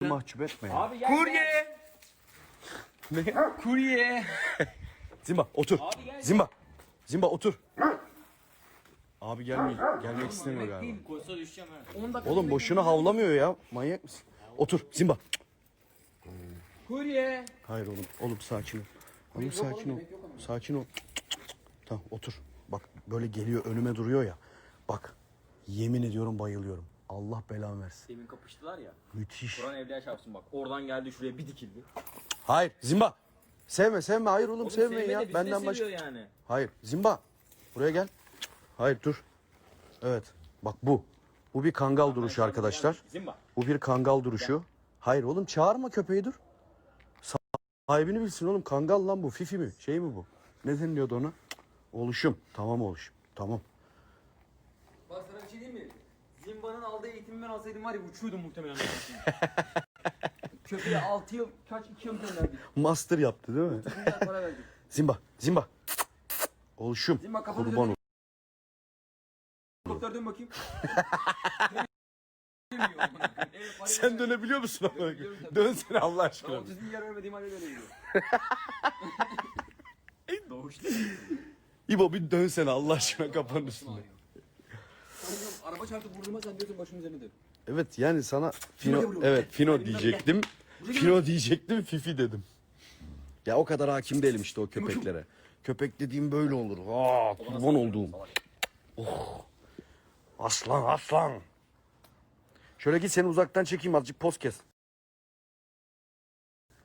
mahcup etme ya. Abi gel. Kurye. Ne? Kurye. Zimba otur. Abi gel. Zimba. Zimba otur. Abi gelmiyor. Gelmek istemiyor galiba. Koysa düşeceğim ha. 10 dakika. Oğlum boşuna havlamıyor ya. Manyak mısın? Otur Zimba. Kurye. Hayır oğlum. Oğlum sakin ol. Oğlum sakin ol. Sakin ol. Tamam otur. Bak böyle geliyor önüme duruyor ya. Bak yemin ediyorum bayılıyorum. Allah belamı versin. Demin kapıştılar ya. Müthiş. Kur'an evliya çarpsın bak. Oradan geldi şuraya bir dikildi. Hayır Zimba. Sevme sevme hayır oğlum, Oğlum sevmeyin ya. Benden baş. seviyor yani. Hayır Zimba. Buraya gel. Hayır dur. Evet. Bak bu. Bu bir kangal duruşu arkadaşlar. Zimba. Bu bir kangal duruşu. Hayır oğlum çağırma köpeği dur. Sahibini bilsin oğlum. Kangal lan bu. Fifi mi? Şey mi bu? Ne deniliyordu ona? Oluşum. Tamam oluşum. Tamam. Bak sana bir şey diyeyim mi? Zimba'nın ben alsaydım var ya uçuyordum muhtemelen. Köpeğe 6 yıl, kaç 2 yıl gönderdik. Master yaptı değil mi? Bunlar para verdik. Zimba. Zimba. Oluşum. Zimba kafanı Kurban dön. ol. Helikopter dön bakayım. Sen dönebiliyor musun ama? Dönsene Allah aşkına. Otizm yer vermediğim halde böyle gidiyor. Doğuşta. İbo bir dönsene Allah aşkına kafanın üstünde. Araba çarptı burnuma sen diyorsun başımın üzerine dön. Evet yani sana Fino Fino evet Fino diyecektim. Fino diyecektim Fifi dedim. Ya o kadar hakim değilim işte o köpeklere. Köpek dediğim böyle olur. Aa kurban olduğum. Oh. Aslan aslan. Şöyle git seni uzaktan çekeyim azıcık poz kes.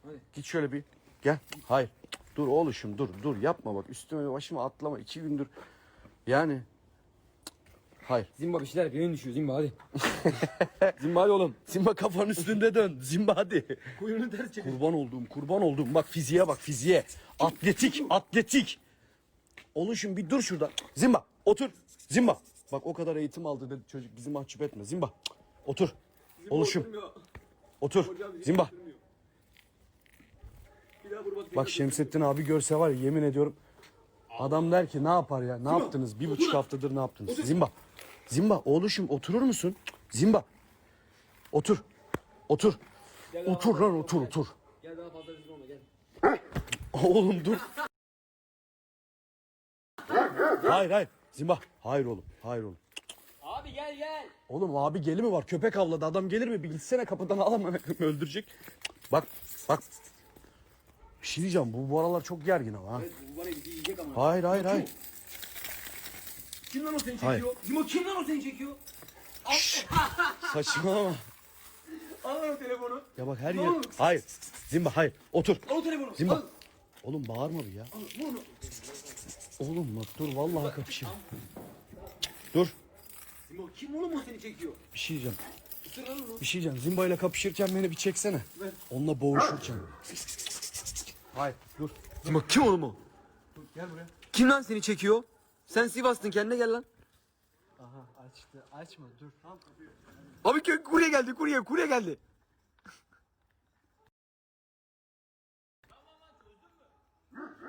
Hadi. Git şöyle bir. Gel. Hayır. Dur oğluşum dur dur yapma bak üstüme başıma atlama iki gündür. Yani. Hayır. Zimba bir şeyler yap yayın düşüyor Zimba hadi. Zimba hadi oğlum. Zimba kafanın üstünde dön. Zimba hadi. Kuyruğunu ters çevir. Kurban olduğum, kurban olduğum. Bak fiziğe bak fiziğe. Atletik, atletik. Oluşum bir dur şurada. Zimba otur. Zimba. Bak o kadar eğitim aldı dedi çocuk bizi mahcup etme. Zimba. Otur. Oluşum. Otur. Zimba. Bak Şemsettin abi görse var ya yemin ediyorum. Adam der ki ne yapar ya? Ne yaptınız? Bir buçuk haftadır ne yaptınız? Zimba. Zimba oğluşum oturur musun? Zimba. Otur. Otur. Otur lan otur otur. Gel daha fazla rezil olma gel. Oğlum dur. hayır hayır. Zimba. Hayır oğlum. Hayır oğlum. Abi gel gel. Oğlum abi geli mi var? Köpek avladı. Adam gelir mi? Bir gitsene kapıdan al ama öldürecek. Bak bak. Bir şey diyeceğim. Bu, bu aralar çok gergin ama ha. Bu bir yiyecek ama. Hayır hayır hayır. Kim lan o seni Hayır. çekiyor? Zimba kim lan o seni çekiyor? Saçmalama. Al lan o telefonu. Ya bak her Ne yer. olur? Hayır. Zimba hayır. Otur. Al o telefonu. Zimba. Al. Oğlum bağırma bir ya. Al vur onu. Oğlum bak dur vallahi kapışayım. Dur. Zimba kim oğlum o seni çekiyor? Bir şey diyeceğim. Isır lan onu. Bir şey diyeceğim. Zimba ile kapışırken beni bir çeksene. Onunla boğuşurken. Hayır dur. Zimba kim oğlum o? Gel buraya. Kim lan seni çekiyor? Sen Sivas'tın kendine gel lan. Aha açtı. Açma dur. Tamam. Abi kö- kurye geldi kurye kurye geldi.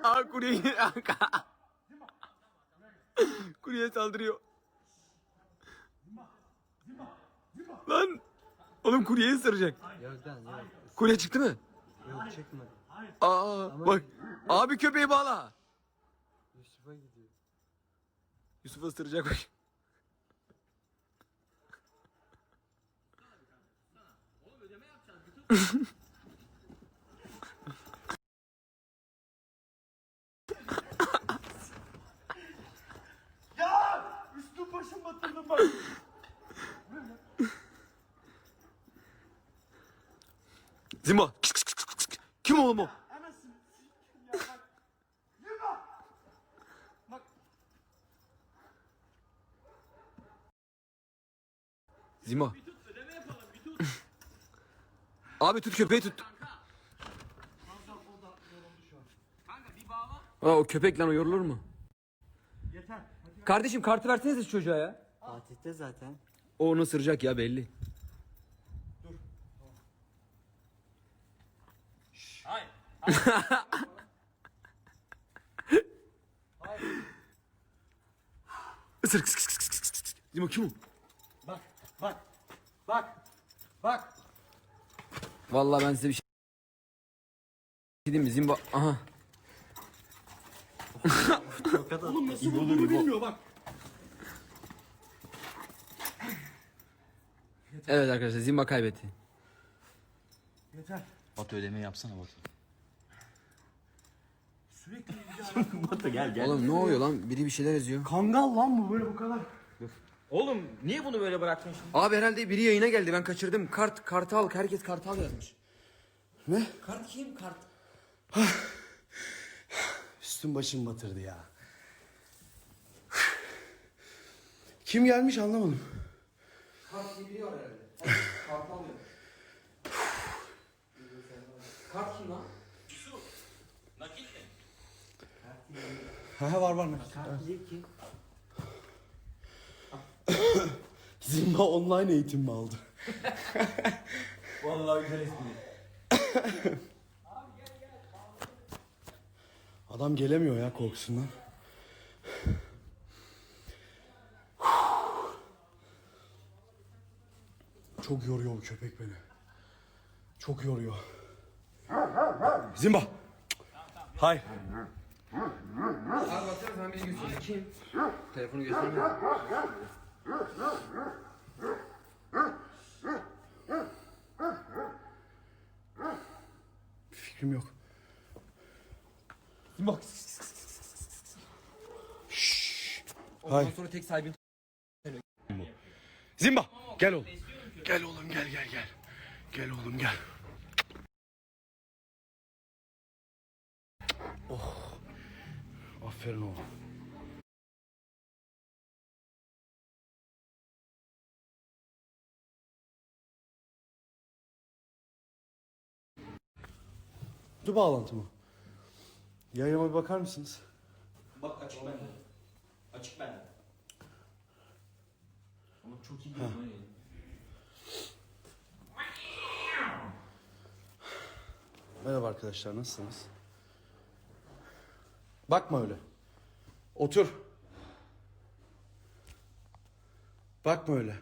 Aa kurye Kurye saldırıyor. Lan oğlum kuryeyi ısıracak. Yok lan yok. Kurye çıktı mı? Yok çekmedi. Aa bak. Abi köpeği bağla. Yusuf'a gidiyor. Yusuf ısıracak bak. Üstüm başım batırdım bak. Zimba. Kim oğlum o? Zimba. Abi tut köpeği tut. Aa, o köpek lan o yorulur mu? Kardeşim kartı versenize şu çocuğa ya. Fatih'te zaten. O onu ısıracak ya belli. Isır kıs kıs kıs kıs kıs. Zimba kim o? Bak bak. Vallahi ben size bir şey diyeyim mi? Zimba... Aha. Oğlum nasıl vurduğunu bilmiyor bak. Evet arkadaşlar Zimba kaybetti. Yeter. Batu ödemeyi yapsana Batu. Sürekli Batu gel gel. Oğlum ne oluyor lan? Biri bir şeyler yazıyor. Kangal lan bu böyle bu kadar. Oğlum niye bunu böyle bıraktın şimdi? Abi herhalde biri yayına geldi ben kaçırdım. Kart, kartal, herkes kartal yazmış. Ne? Kart kim? Kart. Üstüm başım batırdı ya. Kim gelmiş anlamadım. Kart var herhalde. Kartal diyor. Kart kim lan? Ha var var mı? Diyecek ki Zimba online eğitim mi aldı? Vallahi güzel espri. Adam gelemiyor ya korkusundan. Çok yoruyor bu köpek beni. Çok yoruyor. Zimba. Hayır. Abi baksana sen beni göster. Kim? Telefonu göstermiyor. Fikrim yok. Zimba. Hay. Ondan sonra tek sahibin Zimba gel oğlum. Gel oğlum gel gel gel. Gel oğlum gel. Oh. Aferin oğlum. Dur bağlantı mı? Yayına bir bakar mısınız? Bak açık bende. Açık bende. Ama çok iyi yayın. Merhaba arkadaşlar nasılsınız? Bakma öyle. Otur. Bakma öyle.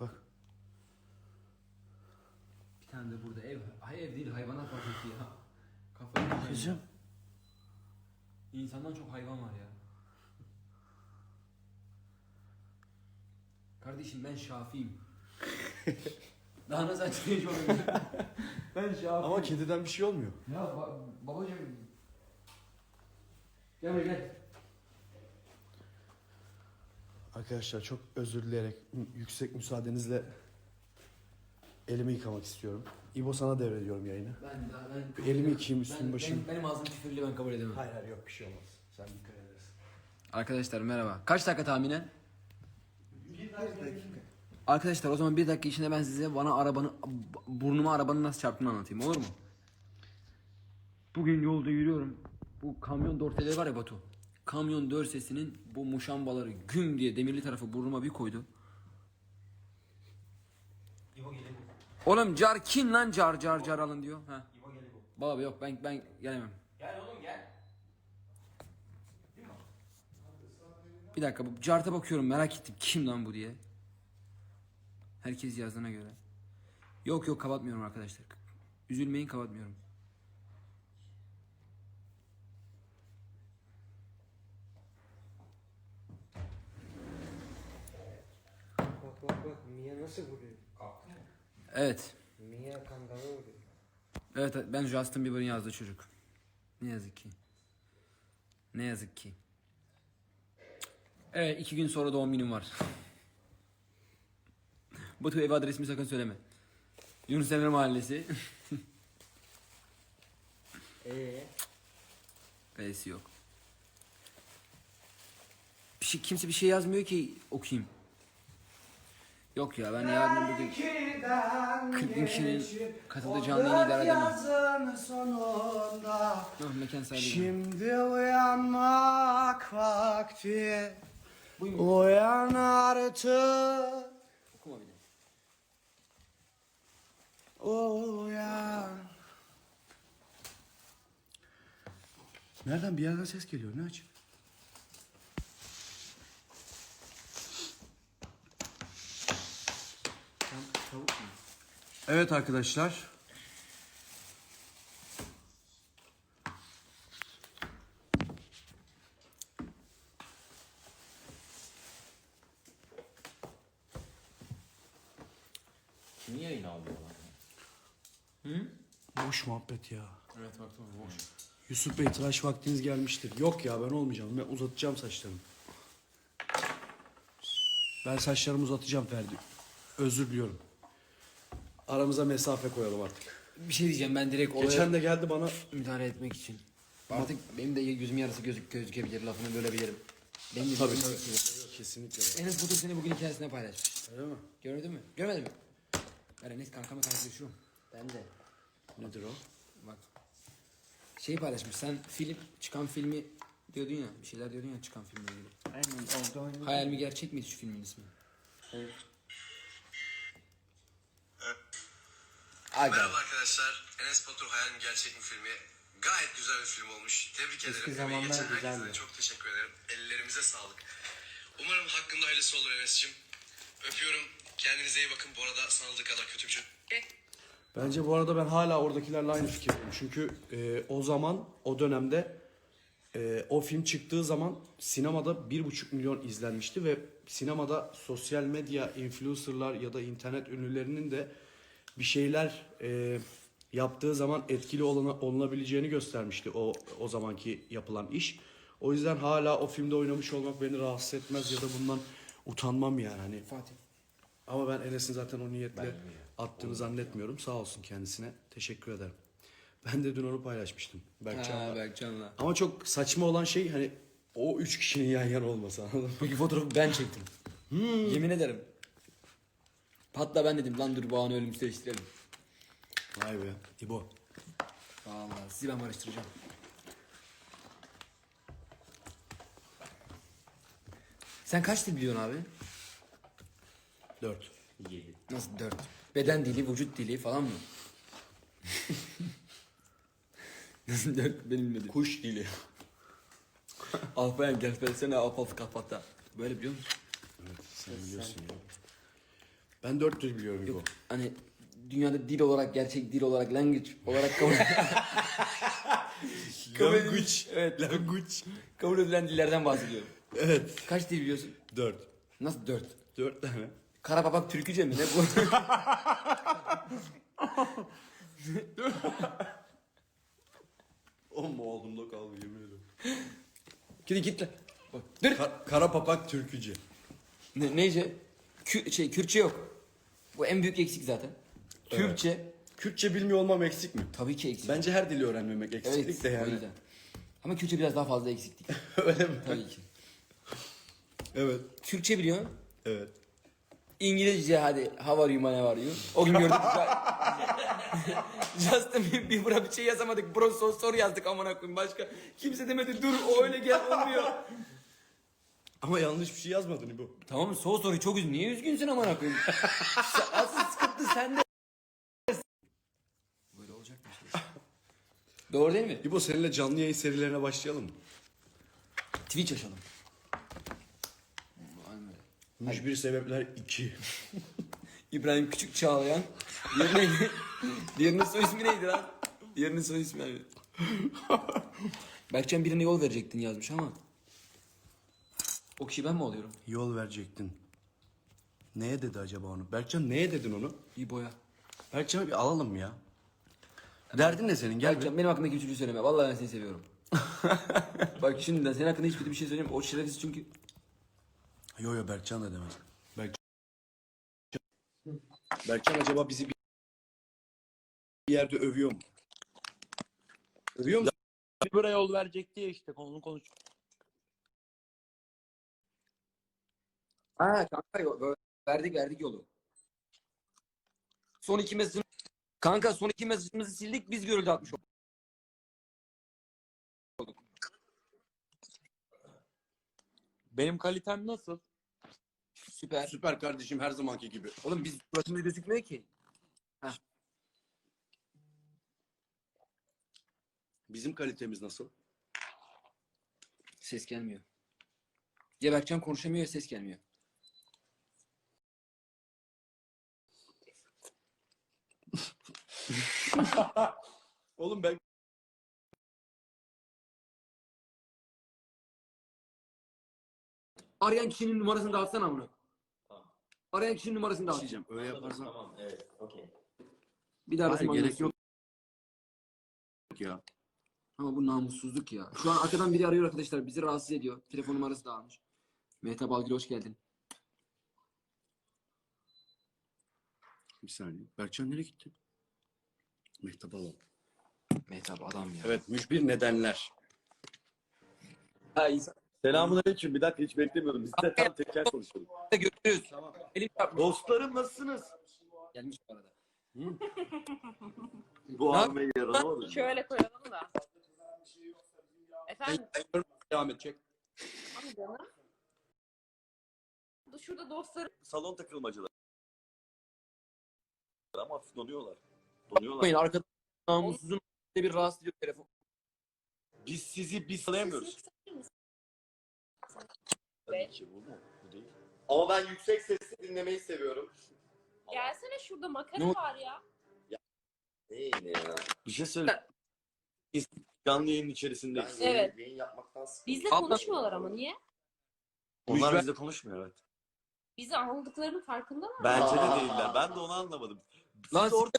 Bak. Bir tane de burada ev. Hay ev değil hayvanat bahçesi ya. Kafayı yiyeceğim. Kızım. İnsandan çok hayvan var ya. Kardeşim ben Şafi'yim. Daha nasıl açıklayıcı olayım? ben Şafi. Ama kediden bir şey olmuyor. Ya ba- babacım. Gel buraya gel. Arkadaşlar çok özür dileyerek yüksek müsaadenizle elimi yıkamak istiyorum. İbo sana devrediyorum yayını. Ben daha ben elimi yıkayayım, üstüm Ben- başım. Benim, benim ağzım küfürlü ben kabul edemem. Hayır hayır yok bir şey olmaz. Sen dikkat edersin. Arkadaşlar merhaba. Kaç dakika tahminen? Arkadaşlar o zaman bir dakika içinde ben size bana arabanı burnuma arabanın nasıl çarptığını anlatayım olur mu? Bugün yolda yürüyorum. Bu kamyon dorseleri var ya Batu. Kamyon dorsesinin bu muşambaları güm diye demirli tarafı burnuma bir koydu. Oğlum car kim lan car car car alın diyor. Ha. Baba yok ben ben gelemem. Gel oğlum gel. Bir dakika bu carta bakıyorum merak ettim kim lan bu diye. Herkes yazdığına göre. Yok yok kapatmıyorum arkadaşlar. Üzülmeyin kapatmıyorum. bak bak bak Mia nasıl vuruyor? Evet. Mia kangalı vuruyor. Evet ben Justin Bieber'ın yazdığı çocuk. Ne yazık ki. Ne yazık ki. Evet iki gün sonra doğum günüm var. Batu ev adresimi sakın söyleme. Yunus Emre Mahallesi. Eee? B'si yok. Bir şey, kimse bir şey yazmıyor ki okuyayım. Yok ya ben yarın bugün Clipping kişinin katıldığı canlı yayını idare edemem. Sonunda Yok mekan sahibi. Şimdi uyanmak vakti Buyurun. Uyan artık Okuma bir de. Uyan Nereden bir yerden ses geliyor ne aç? Tavuk mu? Evet arkadaşlar. Kim yayın alıyorlar? Boş muhabbet ya. Evet baktım boş. Yusuf Bey tıraş vaktiniz gelmiştir. Yok ya ben olmayacağım. Ben uzatacağım saçlarımı. Ben saçlarımı uzatacağım Ferdi. Özür diliyorum. Aramıza mesafe koyalım artık. Bir şey diyeceğim ben direkt olaya Geçen de geldi bana müdahale etmek için. Artık benim de gözüm yarısı gözük gözükebilir lafını bölebilirim. Benim de Tabii. gözüm yarısı- kesinlikle. Enes Batur seni bugün hikayesinde paylaşmış. Öyle mi? Gördün mü? Görmedin mi? Ben Enes kankamla karşılaşıyorum. Ben de. Nedir o? Bak. Şey paylaşmış. Sen film çıkan filmi diyordun ya. Bir şeyler diyordun ya çıkan filmle ilgili. Aynen orada. Hayal mi gerçek miydi şu filmin ismi? Evet. Aga. Merhaba arkadaşlar. Enes Batur Hayal mi Gerçek mi filmi gayet güzel bir film olmuş. Tebrik ederim. Emeği zamanlar güzeldi. Çok teşekkür ederim. Ellerimize sağlık. Umarım hakkında hayırlısı olur Enes'cim. Öpüyorum. Kendinize iyi bakın. Bu arada sanıldığı kadar kötü bir şey. Bence bu arada ben hala oradakilerle aynı fikirdeyim. Çünkü e, o zaman, o dönemde e, o film çıktığı zaman sinemada bir buçuk milyon izlenmişti ve sinemada sosyal medya influencerlar ya da internet ünlülerinin de bir şeyler e, yaptığı zaman etkili olana, olunabileceğini göstermişti o o zamanki yapılan iş. O yüzden hala o filmde oynamış olmak beni rahatsız etmez ya da bundan utanmam yani. Hani Fatih. ama ben Enes'in zaten o niyetle attığını zannetmiyorum. Sağ olsun kendisine. Teşekkür ederim. Ben de dün onu paylaşmıştım. Berkcan'la. Ha, Berkcan'la. Ama çok saçma olan şey hani o üç kişinin yan yana olması anladın mı? Peki fotoğrafı ben çektim. Yemin ederim. Hatta ben dedim lan dur bu anı ölümsüz değiştirelim. Vay be. İbo. Vallahi sizi ben barıştıracağım. Sen kaç dil biliyorsun abi? Dört. Yedi. Nasıl dört? Beden dili, vücut dili falan mı? Nasıl dört? Benim bilmediğim. Kuş dili. Alfayan gelsene alfaf kafata. Böyle biliyor musun? Evet sen biliyorsun ya. Ben dört dil biliyorum İbo. Hani dünyada dil olarak, gerçek dil olarak, language olarak kabul, kabul edilmiş. Evet, Language. kabul edilen dillerden bahsediyorum. Evet. Kaç dil biliyorsun? Dört. Nasıl dört? Dört tane. Karapapak Türküce mi ne bu? Amma oğlumda kaldı yemin ederim. Gidi git lan. Bak, dur. Ka- kara papak türkücü. Ne, neyce? Kü, şey, Kürtçe yok. Bu en büyük eksik zaten. Kürtçe Kürtçe bilmiyor olmam eksik mi? tabii ki eksik. Bence her dili öğrenmemek eksiklik de o yani. yüzden. Ama Kürtçe biraz daha fazla eksiklik. Öyle mi? tabii ki. Evet. Türkçe biliyorsun. Evet. İngilizce hadi how are you my how are you? O gün gördük. Justin Bieber'a bir şey yazamadık. Bro so soru yazdık amına koyayım. Başka kimse demedi dur o öyle gel olmuyor. Ama yanlış bir şey yazmadın İbo. tamam? So soruyu çok üzgün. Niye üzgünsün amına koyayım? Asıl sıkıntı sende. Böyle olacak bir şey. Doğru değil mi? İbo seninle canlı yayın serilerine başlayalım? Twitch açalım. Mücbir sebepler 2. İbrahim Küçük Çağlayan. Diğeri neydi? Diğerinin soy ismi neydi lan? Diğerinin soy ismi abi. Berkcan birine yol verecektin yazmış ama. O kişi ben mi oluyorum? Yol verecektin. Neye dedi acaba onu? Berkcan neye dedin onu? İbo'ya. Berkcan'ı bir alalım ya. Derdin ne senin? Gel Berkcan benim hakkındaki üçüncü söyleme. Vallahi ben seni seviyorum. Bak şimdiden senin hakkında hiç kötü bir şey söyleyeyim. O şerefsiz çünkü. Yo yo Berkcan da demez. Berkcan. Berkcan acaba bizi bir yerde övüyor mu? Övüyor mu? Bibra yol verecek diye işte konunu konuş. Ha kanka verdik verdik yolu. Son iki mesajımız... Kanka son iki mesajımızı sildik biz görüldü atmış olduk. Benim kalitem nasıl? Süper. Süper kardeşim her zamanki gibi. Oğlum biz suratımız gözükmüyor ki. Bizim kalitemiz nasıl? Ses gelmiyor. Ya Berkcan konuşamıyor ya ses gelmiyor. Oğlum ben Arayan kişinin numarasını dağıtsana bunu. Arayan kişinin numarasını dağıt. Diyeceğim öyle yaparsan Tamam evet okey. Bir daha Hayır, arasın gerek anlasın. yok ya. Ama bu namussuzluk ya. Şu an arkadan biri arıyor arkadaşlar. Bizi rahatsız ediyor. Telefon numarası dağılmış. Mehtap Algül hoş geldin. Bir saniye. Berkcan nereye gitti? Mehtap alalım. Mehtap adam ya. Evet mücbir nedenler. Ha, insan Selamun aleyküm. Bir dakika hiç beklemiyordum. Biz de tam teker konuşuyorduk. görüşürüz. Çarpmış. Dostlarım nasılsınız? Gelmiş bu arada. Bu Ne almaya yaramadı. Şöyle koyalım da. Efendim Devam edecek. abi canım. Şurada dostlarım Salon takılmacılar. Ama hafif donuyorlar. Donuyorlar. Bakmayın arkada namussuzun bir rahatsız ediyor telefon. Biz sizi biz salayamıyoruz. Tabii ki bu mu? Bu değil. Ama ben yüksek sesli dinlemeyi seviyorum. Gelsene şurada makara Ne var ya. Ne ne ya? Bir şey söyle. Biz canlı yayının içerisindeyiz. Evet. Yayın yapmaktan Bizle Abla- konuşmuyorlar ama niye? Onlar Mücver- bizle konuşmuyor evet. Bizi aldıklarının farkında mı? Bence de değiller. Ben de onu anlamadım. Lan Siz orada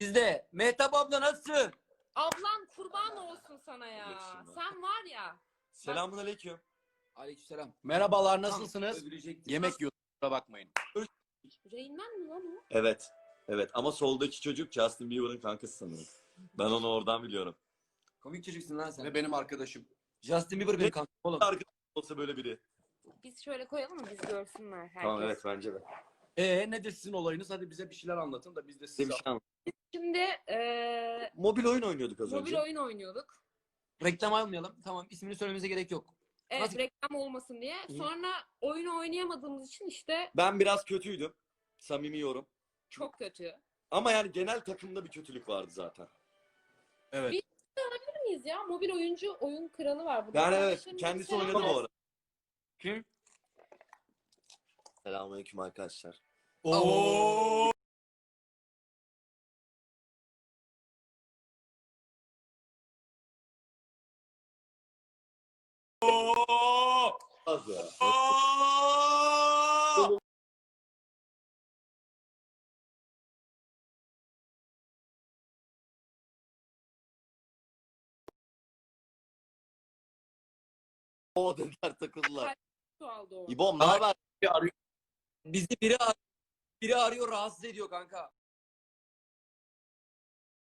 bizde. Mehtap abla nasılsın? Ablan kurban olsun sana ya. Ben. Sen var ya. Selamun aleyküm. Aleykümselam. Merhabalar nasılsınız? Yemek yiyorduk kusura bakmayın. Reynmen mi lan o? Evet. Evet ama soldaki çocuk Justin Bieber'ın kankası sanırım. Ben onu oradan biliyorum. Komik çocuksun lan sen. Ve benim arkadaşım. Justin Bieber benim kankam oğlum. Arkadaş olsa böyle biri. Biz şöyle koyalım mı? Biz görsünler herkes. Tamam evet bence de. Ee nedir sizin olayınız? Hadi bize bir şeyler anlatın da biz de Size bir şey anlatayım. Şimdi eee Mobil oyun oynuyorduk az mobil önce. oyun oynuyorduk. Reklam almayalım. Tamam ismini söylememize gerek yok. Evet Nasıl- reklam olmasın diye. Sonra oyunu oynayamadığımız için işte Ben biraz kötüydüm. Samimi yorum. çok kötü. Ama yani genel takımda bir kötülük vardı zaten. Evet. Bir- miyiz ya? Mobil oyuncu oyun kralı var burada. Yani evet Arkadaşlarımıza kendisi selam oynadı bu arada. Kim? Selamünaleyküm arkadaşlar. Oo. O dediler takıldılar. Su aldı o. İbom ne haber? Bizi biri ar- biri arıyor rahatsız ediyor kanka.